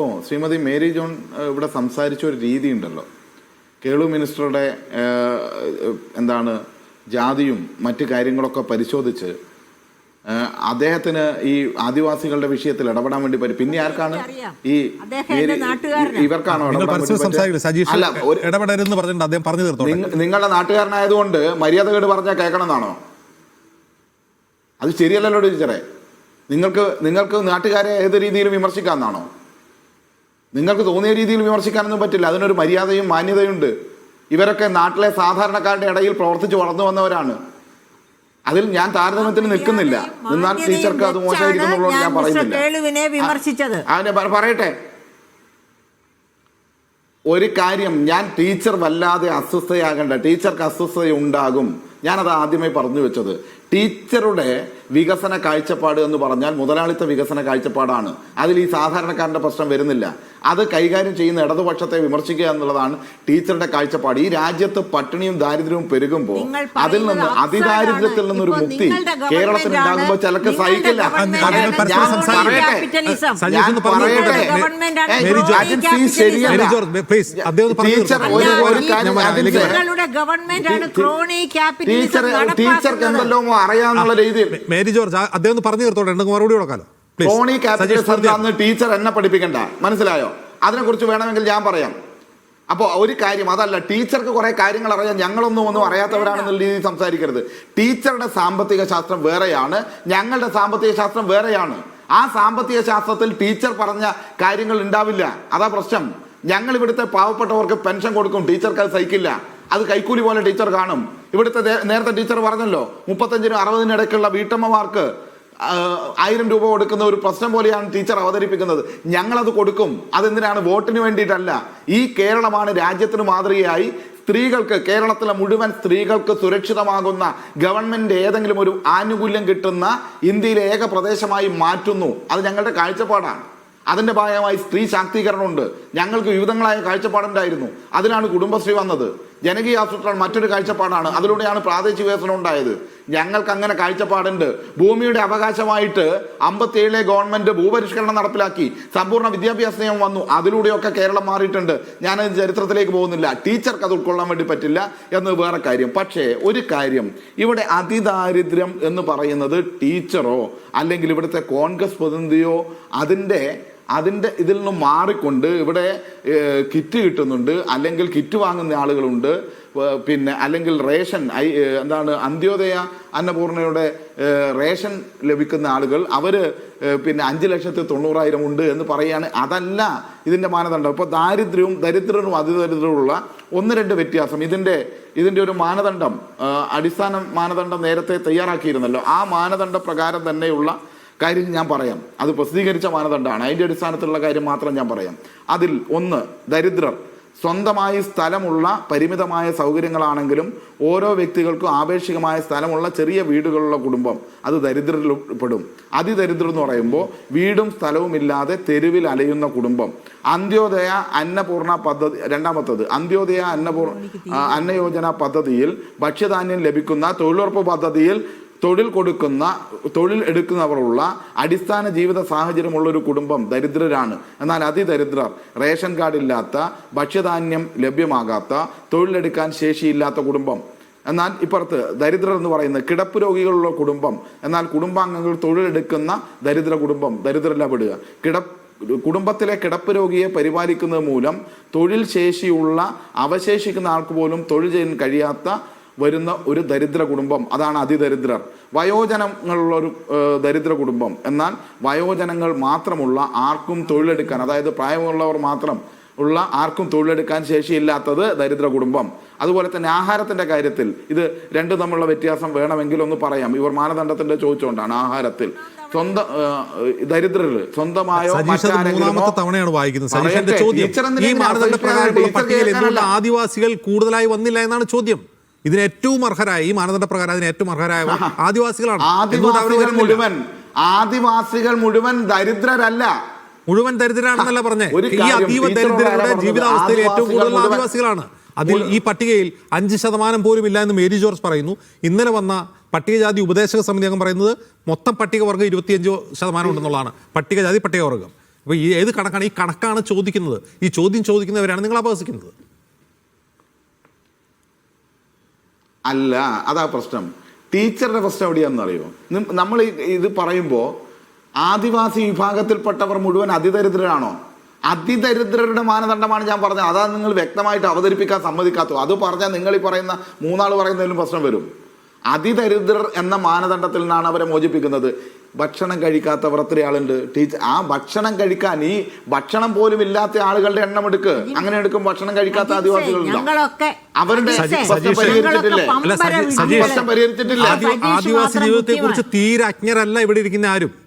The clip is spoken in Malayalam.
ഓ ശ്രീമതി മേരി ജോൺ ഇവിടെ സംസാരിച്ച ഒരു രീതി ഉണ്ടല്ലോ. കേളു മിനിസ്റ്ററുടെ എന്താണ് ജാതിയും മറ്റു കാര്യങ്ങളൊക്കെ പരിശോധിച്ച് അദ്ദേഹത്തിന് ഈ ആദിവാസികളുടെ വിഷയത്തിൽ ഇടപെടാൻ വേണ്ടി പറ്റും. പിന്നെ ആർക്കാണ് ഈ. ഇവർക്കാണോ നിങ്ങളുടെ നാട്ടുകാരനായതുകൊണ്ട് മര്യാദ കേട് പറഞ്ഞാൽ കേൾക്കണം എന്നാണോ അത് ശരിയല്ലല്ലോ ടീച്ചറെ. നിങ്ങൾക്ക് നിങ്ങൾക്ക് നാട്ടുകാരെ ഏത് രീതിയിലും വിമർശിക്കാമെന്നാണോ? നിങ്ങൾക്ക് തോന്നിയ രീതിയിൽ വിമർശിക്കാനൊന്നും പറ്റില്ല. അതിനൊരു മര്യാദയും മാന്യതയുണ്ട്. ഇവരൊക്കെ നാട്ടിലെ സാധാരണക്കാരുടെ ഇടയിൽ പ്രവർത്തിച്ച് വളർന്നു വന്നവരാണ്. അതിൽ ഞാൻ താരതമ്യത്തിന് നിൽക്കുന്നില്ല. എന്നാൽ ടീച്ചർക്ക് അത് മോശമായിരിക്കുന്നുള്ളൂ ഞാൻ പറയുന്നില്ല. അതിന്റെ പറയട്ടെ. ഒരു കാര്യം ഞാൻ ടീച്ചർ വല്ലാതെ അസ്വസ്ഥയാകേണ്ട. ടീച്ചർക്ക് അസ്വസ്ഥത ഉണ്ടാകും ഞാനത് ആദ്യമേ പറഞ്ഞു വെച്ചത്. ടീച്ചറുടെ വികസന കാഴ്ചപ്പാട് എന്ന് പറഞ്ഞാൽ മുതലാളിത്ത വികസന കാഴ്ചപ്പാടാണ്. അതിൽ ഈ സാധാരണക്കാരന്റെ പ്രശ്നം വരുന്നില്ല. അത് കൈകാര്യം ചെയ്യുന്ന ഇടതുപക്ഷത്തെ വിമർശിക്കുക എന്നുള്ളതാണ് ടീച്ചറുടെ കാഴ്ചപ്പാട്. ഈ രാജ്യത്ത് പട്ടിണിയും ദാരിദ്ര്യവും പെരുകുമ്പോൾ അതിൽ നിന്ന് അതിദാരിദ്ര്യത്തിൽ നിന്നൊരു മുക്തി കേരളത്തിൽ ഉണ്ടാകുമ്പോൾ ചിലക്ക് സഹിക്കില്ല. ടീച്ചർ എന്തെല്ലോ അറിയാന്നുള്ള രീതിയിൽ. മേരി ജോർജ് അദ്ദേഹം പറഞ്ഞു തീർത്തോട്ടെ ഉണ്ടെങ്കിൽ മറുപടി കൊടുക്കാലോ? ടോണി പറഞ്ഞു അന്ന് ടീച്ചർ എന്നെ പഠിപ്പിക്കണ്ട. മനസ്സിലായോ? അതിനെക്കുറിച്ച് വേണമെങ്കിൽ ഞാൻ പറയാം. അപ്പോൾ ഒരു കാര്യം അതല്ല ടീച്ചർക്ക് കുറെ കാര്യങ്ങൾ അറിയാം ഞങ്ങളൊന്നും ഒന്നും അറിയാത്തവരാണെന്നുള്ള രീതിയിൽ സംസാരിക്കരുത്. ടീച്ചറുടെ സാമ്പത്തിക ശാസ്ത്രം വേറെയാണ് ഞങ്ങളുടെ സാമ്പത്തിക ശാസ്ത്രം വേറെയാണ്. ആ സാമ്പത്തിക ശാസ്ത്രത്തിൽ ടീച്ചർ പറഞ്ഞ കാര്യങ്ങൾ ഉണ്ടാവില്ല. അതാ പ്രശ്നം. ഞങ്ങൾ ഇവിടുത്തെ പാവപ്പെട്ടവർക്ക് പെൻഷൻ കൊടുക്കും ടീച്ചർക്ക് അത് സഹിക്കില്ല. അത് കൈക്കൂലി പോലെ ടീച്ചർ കാണും. ഇവിടുത്തെ നേരത്തെ ടീച്ചർ പറഞ്ഞല്ലോ മുപ്പത്തഞ്ചിനും അറുപതിനും ഇടയ്ക്കുള്ള വീട്ടമ്മമാർക്ക് ആയിരം രൂപ കൊടുക്കുന്ന ഒരു പ്രശ്നം പോലെയാണ് ടീച്ചർ അവതരിപ്പിക്കുന്നത്. ഞങ്ങളത് കൊടുക്കും. അതെന്തിനാണ്? വോട്ടിന് വേണ്ടിയിട്ടല്ല. ഈ കേരളമാണ് രാജ്യത്തിന് മാതൃകയായി. സ്ത്രീകൾക്ക് കേരളത്തിലെ മുഴുവൻ സ്ത്രീകൾക്ക് സുരക്ഷിതമാകുന്ന ഗവൺമെന്റ് ഏതെങ്കിലും ഒരു ആനുകൂല്യം കിട്ടുന്ന ഇന്ത്യയിലെ ഏക പ്രദേശമായി മാറ്റുന്നു. അത് ഞങ്ങളുടെ കാഴ്ചപ്പാടാണ്. അതിന്റെ ഭാഗമായി സ്ത്രീ ശാക്തീകരണമുണ്ട്. ഞങ്ങൾക്ക് വിവിധങ്ങളായ കാഴ്ചപ്പാടുണ്ടായിരുന്നു. അതിനാണ് കുടുംബശ്രീ വന്നത്. ജനകീയ ആസൂത്രണം മറ്റൊരു കാഴ്ചപ്പാടാണ്. അതിലൂടെയാണ് പ്രാദേശിക വികസനം ഉണ്ടായത്. ഞങ്ങൾക്ക് അങ്ങനെ കാഴ്ചപ്പാടുണ്ട്. ഭൂമിയുടെ അവകാശമായിട്ട് അമ്പത്തിയേഴിലെ ഗവൺമെന്റ് ഭൂപരിഷ്കരണം നടപ്പിലാക്കി. സമ്പൂർണ വിദ്യാഭ്യാസ നിയമം വന്നു. അതിലൂടെയൊക്കെ കേരളം മാറിയിട്ടുണ്ട്. ഞാൻ ചരിത്രത്തിലേക്ക് പോകുന്നില്ല. ടീച്ചർക്ക് അത് ഉൾക്കൊള്ളാൻ വേണ്ടി പറ്റില്ല എന്ന് വേറെ കാര്യം. പക്ഷേ ഒരു കാര്യം. ഇവിടെ അതിദാരിദ്ര്യം എന്ന് പറയുന്നത് ടീച്ചറോ അല്ലെങ്കിൽ ഇവിടുത്തെ കോൺഗ്രസ് പ്രതിനിധിയോ അതിന്റെ അതിന്റെ ഇതിൽ നിന്ന് മാറിക്കൊണ്ട് ഇവിടെ കിറ്റ് കിട്ടുന്നുണ്ട് അല്ലെങ്കിൽ കിറ്റ് വാങ്ങുന്ന ആളുകളുണ്ട് പിന്നെ അല്ലെങ്കിൽ റേഷൻ ഐ എന്താണ് അന്ത്യോദയ അന്നപൂർണയുടെ റേഷൻ ലഭിക്കുന്ന ആളുകൾ അവർ പിന്നെ അഞ്ച് ലക്ഷത്തി തൊണ്ണൂറായിരം ഉണ്ട് എന്ന് പറയുകയാണ് അതല്ല ഇതിന്റെ മാനദണ്ഡം. ഇപ്പോൾ ദാരിദ്ര്യവും ദരിദ്രനും അതിദരിദ്രവുമുള്ള ഒന്ന് രണ്ട് വ്യത്യാസം. ഇതിന്റെ ഇതിന്റെ ഒരു മാനദണ്ഡം അടിസ്ഥാന മാനദണ്ഡം നേരത്തെ തയ്യാറാക്കിയിരുന്നല്ലോ. ആ മാനദണ്ഡ പ്രകാരം തന്നെയുള്ള കാര്യം ഞാൻ പറയാം. അത് പ്രസിദ്ധീകരിച്ച മാനദണ്ഡമാണ് അതിന്റെ അടിസ്ഥാനത്തിലുള്ള കാര്യം മാത്രം ഞാൻ പറയാം. അതിൽ ഒന്ന് ദരിദ്രർ. സ്വന്തമായി സ്ഥലമുള്ള പരിമിതമായ സൗകര്യങ്ങളാണെങ്കിലും ഓരോ വ്യക്തികൾക്കും ആപേക്ഷികമായ സ്ഥലമുള്ള ചെറിയ വീടുകളുള്ള കുടുംബം അത് ദരിദ്രരിൽ പെടും അതിദരിദ്രം എന്ന് പറയുമ്പോൾ വീടും സ്ഥലവും ഇല്ലാതെ തെരുവിൽ അലയുന്ന കുടുംബം. അന്ത്യോദയ അന്നപൂർണ പദ്ധതി രണ്ടാമത്തത് അന്ത്യോദയ അന്നപൂർ അന്നയോജന പദ്ധതിയിൽ ഭക്ഷ്യധാന്യം ലഭിക്കുന്ന തൊഴിലുറപ്പ് പദ്ധതിയിൽ തൊഴിൽ കൊടുക്കുന്ന തൊഴിൽ എടുക്കുന്നവരുള്ള അടിസ്ഥാന ജീവിത സാഹചര്യമുള്ള ഒരു കുടുംബം ദരിദ്രരാണ്. എന്നാൽ അതിദരിദ്രർ റേഷൻ കാർഡ് ഇല്ലാത്ത ഭക്ഷ്യധാന്യം ലഭ്യമാകാത്ത തൊഴിലെടുക്കാൻ ശേഷിയില്ലാത്ത കുടുംബം. എന്നാൽ ഇപ്പുറത്ത് ദരിദ്രർ എന്ന് പറയുന്നത് കിടപ്പ് രോഗികളുള്ള കുടുംബം. എന്നാൽ കുടുംബാംഗങ്ങൾ തൊഴിലെടുക്കുന്ന ദരിദ്ര കുടുംബം ദരിദ്രല്ല വിടുക കിടപ്പ് കുടുംബത്തിലെ കിടപ്പ് രോഗിയെ പരിപാലിക്കുന്നത് മൂലം തൊഴിൽ ശേഷിയുള്ള അവശേഷിക്കുന്ന ആൾക്ക് പോലും തൊഴിൽ ചെയ്യാൻ കഴിയാത്ത വരുന്ന ഒരു ദരിദ്ര കുടുംബം അതാണ് അതിദരിദ്രർ. വയോജനങ്ങളുള്ള ഒരു ദരിദ്ര കുടുംബം. എന്നാൽ വയോജനങ്ങൾ മാത്രമുള്ള ആർക്കും തൊഴിലെടുക്കാൻ അതായത് പ്രായമുള്ളവർ മാത്രം ഉള്ള ആർക്കും തൊഴിലെടുക്കാൻ ശേഷിയില്ലാത്തത് ദരിദ്ര കുടുംബം. അതുപോലെ തന്നെ ആഹാരത്തിന്റെ കാര്യത്തിൽ ഇത് രണ്ടും തമ്മിലുള്ള വ്യത്യാസം വേണമെങ്കിൽ ഒന്ന് പറയാം. ഇവർ മാനദണ്ഡത്തിന്റെ ചോദിച്ചുകൊണ്ടാണ് ആഹാരത്തിൽ. സ്വന്തം ദരിദ്രർ ദരിദ്രര് സ്വന്തമായോ മൂന്നാമത്തെ തവണയാണ് വായിക്കുന്നത്. ആദിവാസികൾ കൂടുതലായി വന്നില്ല എന്നാണ് ചോദ്യം. ഇതിന് ഏറ്റവും അർഹരായ ഈ മാനദണ്ഡ പ്രകാരം അതിന് ഏറ്റവും അർഹരായ ആദിവാസികളാണ്. ആദിവാസികൾ മുഴുവൻ. ആദിവാസികൾ മുഴുവൻ ദരിദ്രരല്ല. മുഴുവൻ ദരിദ്രരാണെന്നല്ല പറഞ്ഞേ. ഈ അതീവ ദരിദ്രരുടെ? ജീവിതാവസ്ഥയിൽ ഏറ്റവും കൂടുതൽ ആദിവാസികളാണ്. അതിൽ ഈ പട്ടികയിൽ അഞ്ച് ശതമാനം പോലും ഇല്ല എന്ന് മേരി ജോർജ് പറയുന്നു. ഇന്നലെ വന്ന പട്ടികജാതി ഉപദേശക സമിതി അംഗം പറയുന്നത് മൊത്തം പട്ടികവർഗം ഇരുപത്തിയഞ്ച് ശതമാനം ഉണ്ടെന്നുള്ളതാണ്. പട്ടികജാതി പട്ടികവർഗം. അപ്പോൾ ഈ ഏത് കണക്കാണ് ഈ കണക്കാണ് ചോദിക്കുന്നത്? ഈ ചോദ്യം ചോദിക്കുന്നവരാണ് നിങ്ങൾ അപഹസിക്കുന്നത്. അല്ല അതാ പ്രശ്നം. ടീച്ചറുടെ പ്രശ്നം എവിടെയാണെന്ന് അറിയോ നമ്മൾ ഇത് പറയുമ്പോൾ ആദിവാസി വിഭാഗത്തിൽപ്പെട്ടവർ മുഴുവൻ അതിദരിദ്രരാണോ? അതിദരിദ്രരുടെ മാനദണ്ഡമാണ് ഞാൻ പറഞ്ഞത്. അതാ നിങ്ങൾ വ്യക്തമായിട്ട് അവതരിപ്പിക്കാൻ സമ്മതിക്കാത്തത്. അത് പറഞ്ഞാൽ നിങ്ങൾ ഈ പറയുന്ന മൂന്നാൾ പറയുന്നതിലും പ്രശ്നം വരും. അതിദരിദ്രർ എന്ന മാനദണ്ഡത്തിൽ നിന്നാണ് അവരെ മോചിപ്പിക്കുന്നത്. ഭക്ഷണം കഴിക്കാത്തവർ എത്ര ആളുണ്ട്. ടീച്ചർ ആ ഭക്ഷണം കഴിക്കാൻ ഈ ഭക്ഷണം പോലും ഇല്ലാത്ത ആളുകളുടെ എണ്ണം എടുക്ക്. അങ്ങനെ എടുക്കും ഭക്ഷണം കഴിക്കാത്ത ആദിവാസികളുണ്ടോ? ഞങ്ങളൊക്കെ അവരുടെ. പരിഹരിച്ചിട്ടില്ലേ ആദിവാസി ജീവിതത്തെ കുറിച്ച്. തീരെ അജ്ഞരല്ല ഇവിടെ ഇരിക്കുന്ന ആരും.